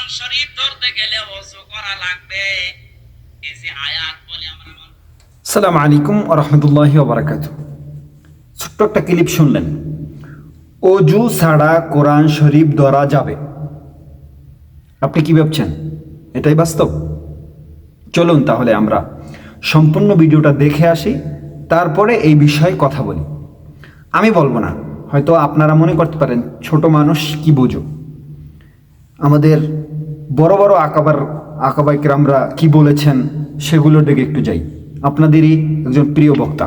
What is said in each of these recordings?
কোরআন শরীফ ধরতে গেলে ওযু করা লাগবে। এই যে আয়াত বলে আমরা মানুষ সালাম আলাইকুম রহমতুল্লাহি ওবরাকাত ছোট্ট একটা ক্লিপ শুনলেন। অজু ছাড়া কোরআন শরীফ ধরা যাবে। আপনি কি ভাবছেন? এটাই বাস্তব? চলুন তাহলে আমরা সম্পূর্ণ ভিডিওটা দেখে আসি, তারপরে এই বিষয়ে কথা বলি। আমি বলব না, হয়তো আপনারা মনে করতে পারেন, ছোট মানুষ কি বোঝো? আমাদের বড় বড় আকাবার আকাবাইকরামরা কি বলেছেন সেগুলোর দিকে একটু যাই। আপনাদেরই একজন প্রিয় বক্তা।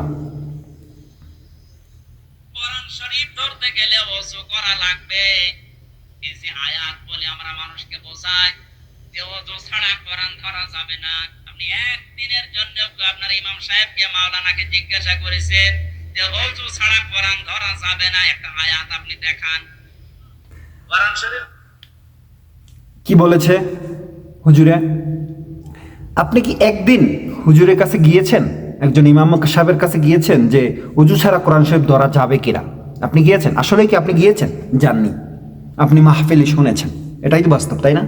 সাহেবকে জিজ্ঞাসা করেছেন যে ওযু ছাড়া কোরআন ধরা যাবে না, একটা আয়াত আপনি দেখান। শরীফ কি বলেছে হুজুরে? আপনি কি একদিন হুজুরের কাছে গিয়েছেন? একজন ইমাম সাহেবের কাছে গিয়েছেন যে উজু ছাড়া কোরআন শরীফ ধরা যাবে কিনা? আপনি গিয়েছেন? আসলে কি আপনি গিয়েছেন? যাননি আপনি মাহফিলি শুনেছেন। এটাই তো বাস্তব, তাই না?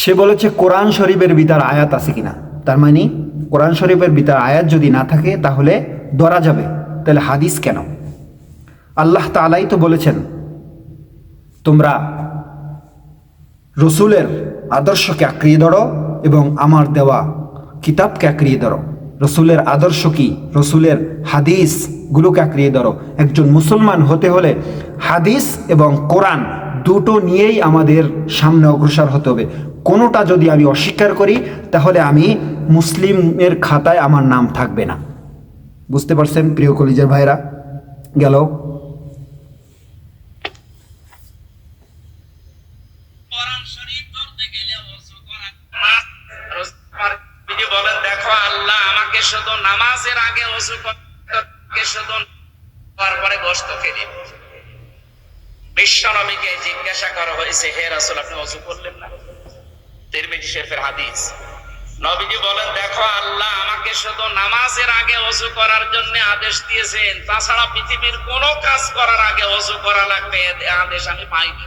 সে বলেছে, কোরআন শরীফের ভিতর আয়াত আছে কিনা? তার মানে কোরআন শরীফের ভিতর আয়াত যদি না থাকে, তাহলে ধরা যাবে। তাহলে হাদিস কেন? আল্লাহ তালাই তো বলেছেন, তোমরা রসুলের আদর্শকে আঁকড়িয়ে ধরো এবং আমার দেওয়া কিতাবকে আঁকড়িয়ে ধরো। রসুলের আদর্শ কি? রসুলের হাদিসগুলোকে আঁকড়িয়ে ধরো। একজন মুসলমান হতে হলে হাদিস এবং কোরআন দুটো নিয়েই আমাদের সামনে অগ্রসর হতে হবে। কোনোটা যদি আমি অস্বীকার করি, তাহলে আমি মুসলিমের খাতায় আমার নাম থাকবে না। বুঝতে পারছেন, প্রিয় কলিজের ভাইরা গেল। জিজ্ঞাসা করা হয়েছে, হে রাসূল, আপনি ওযু করলেন না? তিরমিজি শরীফের হাদিস। নবীজি বলেন, দেখো, আল্লাহ আমাকে শুধু নামাজের আগে ওযু করার জন্য আদেশ দিয়েছেন। তাছাড়া পৃথিবীর কোনো কাজ করার আগে ওযু করা লাগবে আদেশ আমি পাইনি।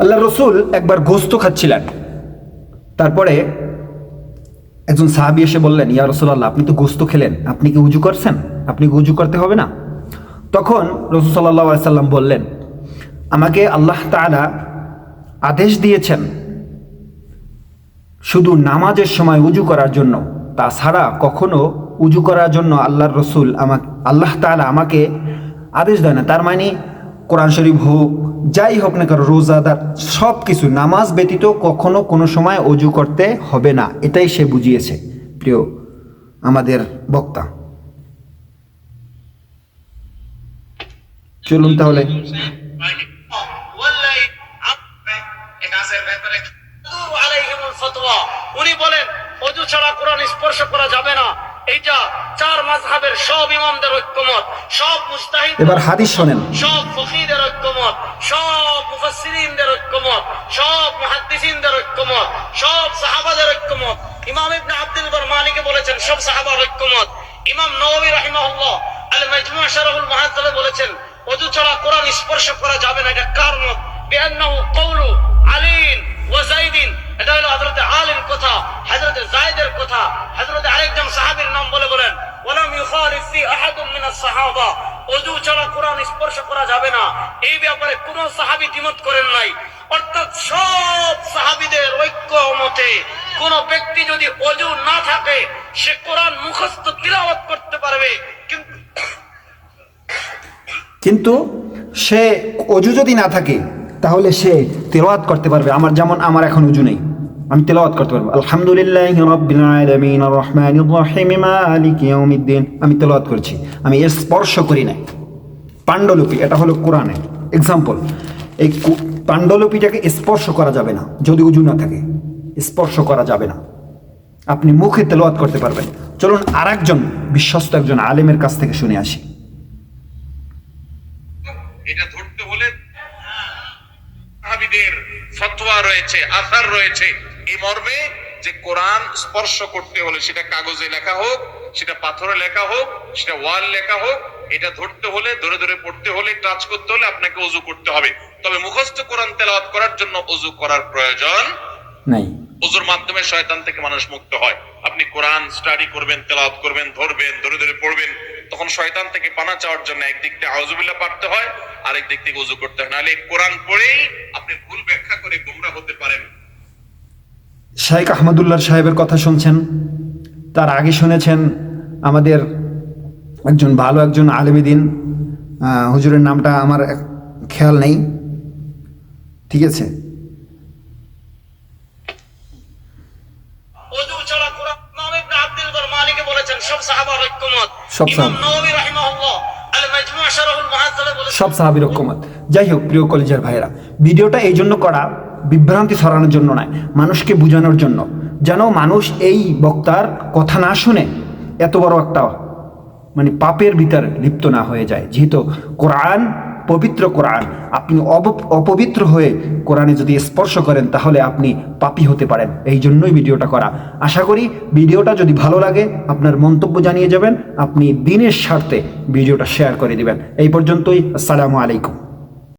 আল্লাহ রসুল একবার গোস্ত খাচ্ছিলেন। তারপরে একজন সাহাবি এসে বললেন, ইয়া রসুল্লাহ আপনি তো গোস্ত খেলেন, আপনি কি উজু করছেন? আপনি কি উজু করতে হবে না? তখন রসুল সাল্লাহ সাল্লাম বললেন, আমাকে আল্লাহ তাআলা আদেশ দিয়েছেন শুধু নামাজের সময় উজু করার জন্য। তাছাড়া কখনো উজু করার জন্য আল্লাহর রসুল আমাকে, আল্লাহ তাআলা আমাকে আদেশ দেয় না। তার মানে কোরআন শরীফ হোক, যাই হোক না কারও রোজাদার সব কিছু, নামাজ ব্যতীত কখনো কোনো সময় অজু করতে হবে না। এটাই সে বুঝিয়েছে, প্রিয় আমাদের বক্তা। চলুন তাহলে। উনি বলেন, অজু ছাড়া কোরআন স্পর্শ করা যাবে না। এইটা চার মাযহাবের সব ইমামদের ঐক্যমত সব মুস্তাহিদ এবার হাদিস শোনেন। সব ফকিদের ঐক্যমত সব মুফাসসিরিনদের ঐক্যমত সব মুহাদ্দিসিনদের ঐক্যমত সব সাহাবাদের ঐক্যমত। ইমাম ইবনে আব্দুল বার মালিকে বলেছেন সব সাহাবার ঐক্যমত। ইমাম রাহিমাহুল্লাহ আল মাজমু শারহুল মুহাদ্দালে বলেছেন ওযু ছাড়া কোরআন স্পর্শ করা যাবে না এটা কার মত বিআন্নাহু কওলু আলীন ওয়া যাইদিন। এটা হলো আলীর কথা যায়েদের কথা। আরেকজন নাম বলে বলেন ইউখালিফ আহাদুম মিনাস সাহাবা। ছাড়া কোরআন স্পর্শ করা যাবে না। এই ব্যাপারে কোন সাহাবী দ্বিমত করেন নাই। অর্থাৎ সব সাহাবীদের ঐক্য মতে কোন ব্যক্তি যদি অজু না থাকে, সে কোরআন মুখস্থ তিলাওয়াত করতে পারবে। কিন্তু সে অজু যদি না থাকে তাহলে সে তেলাওয়াত করতে পারবে। আমার যেমন আমার এখন উজু নেই। আমি তেলাওয়াত করতে পারব। আলহামদুলিল্লাহ আর আমি তেলাওয়াত করছি। আমি এর স্পর্শ করি নাই। পাণ্ডুলিপি, এটা হলো কোরআনে। এক্সাম্পল এই পাণ্ডুলিপিটাকে স্পর্শ করা যাবে না। যদি উজু না থাকে, স্পর্শ করা যাবে না। আপনি মুখে তেলাওয়াত করতে পারবেন। চলুন আরেকজন বিশ্বস্ত একজন আলেমের কাছ থেকে শুনে আসি। এটা সাহাবীদের ফতোয়া রয়েছে আসার রয়েছে। এই মর্মে যে কোরআন স্পর্শ করতে হলে সেটা কাগজে লেখা হোক সেটা পাথরে লেখা হোক সেটা ওয়াল লেখা হোক এটা ধরতে হলে ধরে ধরে পড়তে হলে টাচ করতে হলে আপনাকে অজু করতে হবে। তবে মুখস্থ কোরআন তেলাওয়াত করার জন্য অজু করার প্রয়োজন নাই। অজুর মাধ্যমে শয়তান থেকে মানুষ মুক্ত হয়। আপনি কোরআন স্টাডি করবেন তেলাওয়াত করবেন ধরবেন ধরে ধরে পড়বেন। তখন শয়তান থেকে পানা চাওয়ার জন্য একদিক থেকে আউজুবিল্লাহ পারতে হয় আরেক দিক থেকে উজু করতে হয়। নাহলে কোরআন পড়েই আপনি ভুল ব্যাখ্যা করে গুমরা হতে পারেন। শাইখ আহমদুল্লাহ সাহেবের কথা শুনছেন, তার আগে শুনেছেন আমাদের একজন ভালো একজন আলেমিদিন হুজুরের নামটা আমার খেয়াল নেই। ঠিক আছে ওযু ছাড়া কোরআন ইমাম ইবনে আব্দুল বার মালিকে বলেছেন সব সাহাবার ঐক্যমত সব ইমাম সাহাবা। নববী রাহিমাহুল্লাহ আল মাজমু' শারহুল মুহাজ্জাবে সব সাহাবির ঐক্যমত যাই হোক প্রিয় কলেজের ভাইয়েরা ভিডিওটা এই জন্য করা বিভ্রান্তি সরানোর জন্য নয় মানুষকে বোঝানোর জন্য। যেন মানুষ এই বক্তার কথা না শুনে এত বড় একটা মানে পাপের ভিতর লিপ্ত না হয়ে যায়। যেহেতু কোরআন পবিত্র কোরআন। আপনি অপবিত্র হয়ে কোরআনে যদি স্পর্শ করেন, তাহলে আপনি পাপি হতে পারেন। এই জন্যই ভিডিওটা করা। আশা করি ভিডিওটা যদি ভালো লাগে, আপনার মন্তব্য জানিয়ে যাবেন। আপনি দিনের স্বার্থে ভিডিওটা শেয়ার করে দেবেন। এই পর্যন্তই। আসসালামু আলাইকুম।